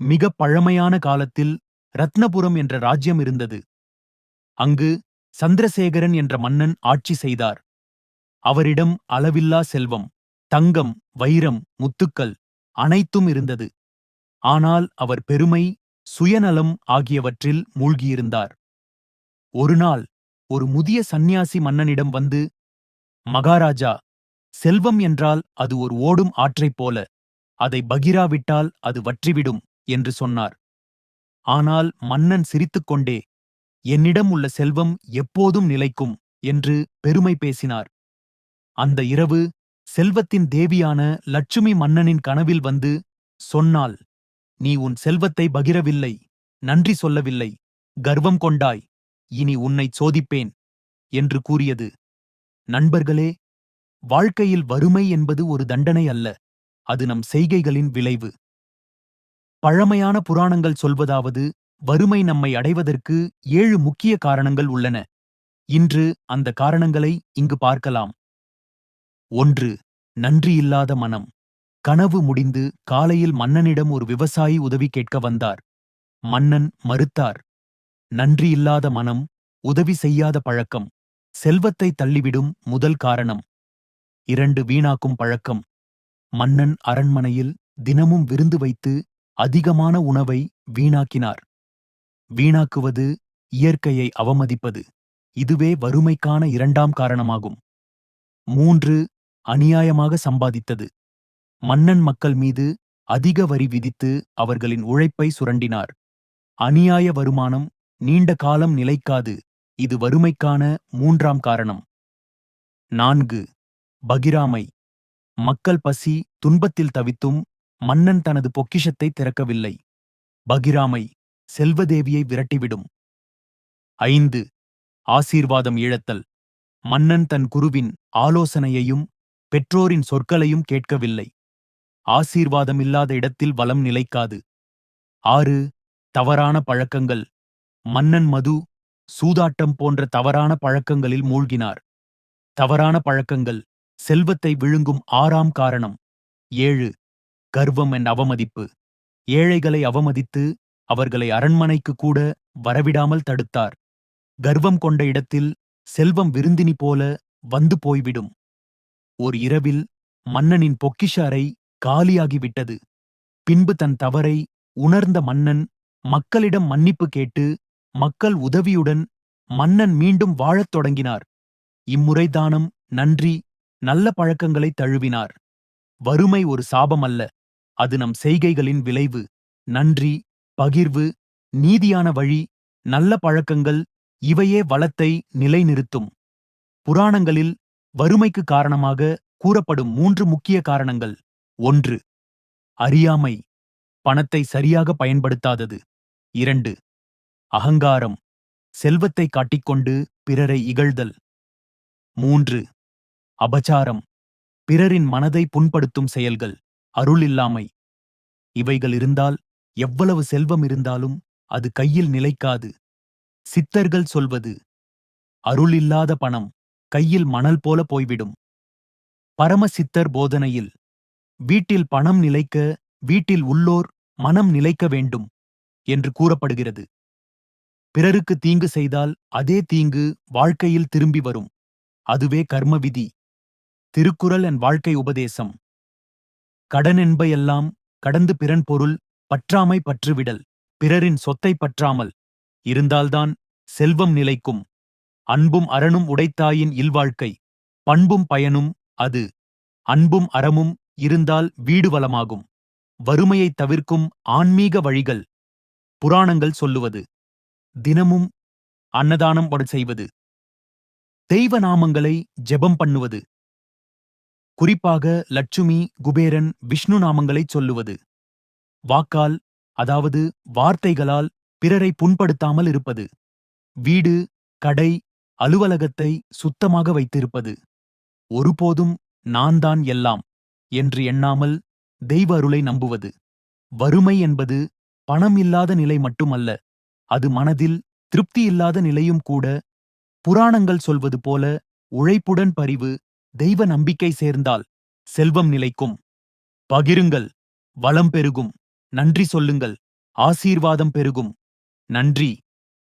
மிக பழமையான காலத்தில் ரத்னபுரம் என்ற ராஜ்யம் இருந்தது. அங்கு சந்திரசேகரன் என்ற மன்னன் ஆட்சி செய்தார். அவரிடம் அளவில்லா செல்வம் தங்கம் வைரம் முத்துக்கள் அனைத்தும் இருந்தது. ஆனால் அவர் பெருமை சுயநலம் ஆகியவற்றில் மூழ்கியிருந்தார். ஒருநாள் ஒரு முதிய சந்நியாசி மன்னனிடம் வந்து மகாராஜா செல்வம் என்றால் அது ஒரு ஓடும் ஆற்றைப் போல அதை பகிராவிட்டால் அது வற்றிவிடும். என்று சொன்னார். ஆனால் மன்னன் சிரித்துக்கொண்டே என்னிடம் உள்ள செல்வம் எப்போதும் நிலைக்கும் என்று பெருமை பேசினார். அந்த இரவு செல்வத்தின் தேவியான லட்சுமி மன்னனின் கனவில் வந்து சொன்னாள் நீ உன் செல்வத்தை பகிரவில்லை நன்றி சொல்லவில்லை கர்வம் கொண்டாய் இனி உன்னை சோதிப்பேன் என்று கூறியது. நண்பர்களே வாழ்க்கையில் வறுமை என்பது ஒரு தண்டனை அல்ல அது நம் செய்கைகளின் விளைவு. பழமையான புராணங்கள் சொல்வதாவது வறுமை நம்மை அடைவதற்கு ஏழு முக்கிய காரணங்கள் உள்ளன. இன்று அந்த காரணங்களை இங்கு பார்க்கலாம். ஒன்று நன்றியில்லாத மனம். கனவு முடிந்து காலையில் மன்னனிடம் ஒரு விவசாயி உதவி கேட்க வந்தார். மன்னன் மறுத்தார் நன்றியில்லாத மனம் உதவி செய்யாத பழக்கம். செல்வத்தை தள்ளிவிடும் முதல் காரணம். இரண்டு வீணாக்கும் பழக்கம். மன்னன் அரண்மனையில் தினமும் விருந்து வைத்து அதிகமான உணவை வீணாக்கினார். வீணாக்குவது இயற்கையை அவமதிப்பது இதுவே வறுமைக்கான இரண்டாம் காரணமாகும். மூன்று அநியாயமாக சம்பாதித்தது. மன்னன் மக்கள் மீது அதிக வரி விதித்து அவர்களின் உழைப்பை சுரண்டினார். அநியாய வருமானம் நீண்ட காலம் நிலைக்காது இது வறுமைக்கான மூன்றாம் காரணம். நான்கு பகிராமை. மக்கள் பசி துன்பத்தில் தவித்தும் மன்னன் தனது பொக்கிஷத்தை திறக்கவில்லை. பகிராமை செல்வதேவியை விரட்டிவிடும். ஐந்து ஆசீர்வாதம் இழத்தல். மன்னன் தன் குருவின் ஆலோசனையையும் பெற்றோரின் சொற்களையும் கேட்கவில்லை. ஆசீர்வாதம் இல்லாத இடத்தில் வளம் நிலைக்காது. ஆறு தவறான பழக்கங்கள். மன்னன் மது சூதாட்டம் போன்ற தவறான பழக்கங்களில் மூழ்கினார். தவறான பழக்கங்கள் செல்வத்தை விழுங்கும் ஆறாம் காரணம். ஏழு கர்வம் என் அவமதிப்பு. ஏழைகளை அவமதித்து அவர்களை அரண்மனைக்கு கூட வரவிடாமல் தடுத்தார். கர்வம் கொண்ட இடத்தில் செல்வம் விருந்தினி போல வந்து போய்விடும். ஓர் இரவில் மன்னனின் பொக்கிஷ அறை காலியாகிவிட்டது. பின்பு தன் தவறை உணர்ந்த மன்னன் மக்களிடம் மன்னிப்பு கேட்டு மக்கள் உதவியுடன் மன்னன் மீண்டும் வாழத் தொடங்கினார். இம்முறை தானம் நன்றி நல்ல பழக்கங்களை தழுவினார். வறுமை ஒரு சாபம் அல்ல அது நம் செய்கைகளின் விளைவு நன்றி பகிர்வு நீதியான வழி நல்ல பழக்கங்கள் இவையே வளத்தை நிலைநிறுத்தும். புராணங்களில் வறுமைக்கு காரணமாக கூறப்படும் மூன்று முக்கிய காரணங்கள். ஒன்று அறியாமை பணத்தை சரியாக பயன்படுத்தாதது. இரண்டு அகங்காரம் செல்வத்தை காட்டிக்கொண்டு பிறரை இகழ்தல். மூன்று அபச்சாரம் பிறரின் மனதை புண்படுத்தும் செயல்கள். அருள் இல்லாமை இவைகள் இருந்தால் எவ்வளவு செல்வம் இருந்தாலும் அது கையில் நிலைக்காது. சித்தர்கள் சொல்வது அருள் இல்லாத பணம் கையில் மணல் போல போய்விடும். பரமசித்தர் போதனையில் வீட்டில் பணம் நிலைக்க வீட்டில் உள்ளோர் மனம் நிலைக்க வேண்டும் என்று கூறப்படுகிறது. பிறருக்கு தீங்கு செய்தால் அதே தீங்கு வாழ்க்கையில் திரும்பி வரும். அதுவே கர்ம விதி. திருக்குறள் என் வாழ்க்கை உபதேசம். கடன் என்பையெல்லாம் கடந்து பிறன் பொருள் பற்றாமை பற்றுவிடல் பிறரின் சொத்தை பற்றாமல். இருந்தால்தான் செல்வம் நிலைக்கும். அன்பும் அறனும் உடைத்தாயின் இல்வாழ்க்கை. பண்பும் பயனும் அது. அன்பும் அறமும் இருந்தால் வீடு வளமாகும். வறுமையைத் தவிர்க்கும் ஆன்மீக வழிகள். புராணங்கள் சொல்லுவது. தினமும் அன்னதானம் செய்வது. தெய்வ நாமங்களை ஜெபம் பண்ணுவது. குறிப்பாக லட்சுமி குபேரன் விஷ்ணு நாமங்களைச் சொல்லுவது. வாக்கால் அதாவது வார்த்தைகளால் பிறரை புண்படுத்தாமல் இருப்பது. வீடு கடை அலுவலகத்தை சுத்தமாக வைத்திருப்பது. ஒருபோதும் நான் தான் எல்லாம் என்று எண்ணாமல் தெய்வ அருளை நம்புவது. வறுமை என்பது பணம் இல்லாத நிலை மட்டுமல்ல அது மனதில் திருப்தி இல்லாத நிலையும் கூட புராணங்கள் சொல்வது போல உழைப்புடன் பரிவு தெய்வ நம்பிக்கை சேர்ந்தால் செல்வம் நிலைக்கும். பகிருங்கள் வளம் பெருகும். நன்றி சொல்லுங்கள் ஆசீர்வாதம் பெருகும். நன்றி.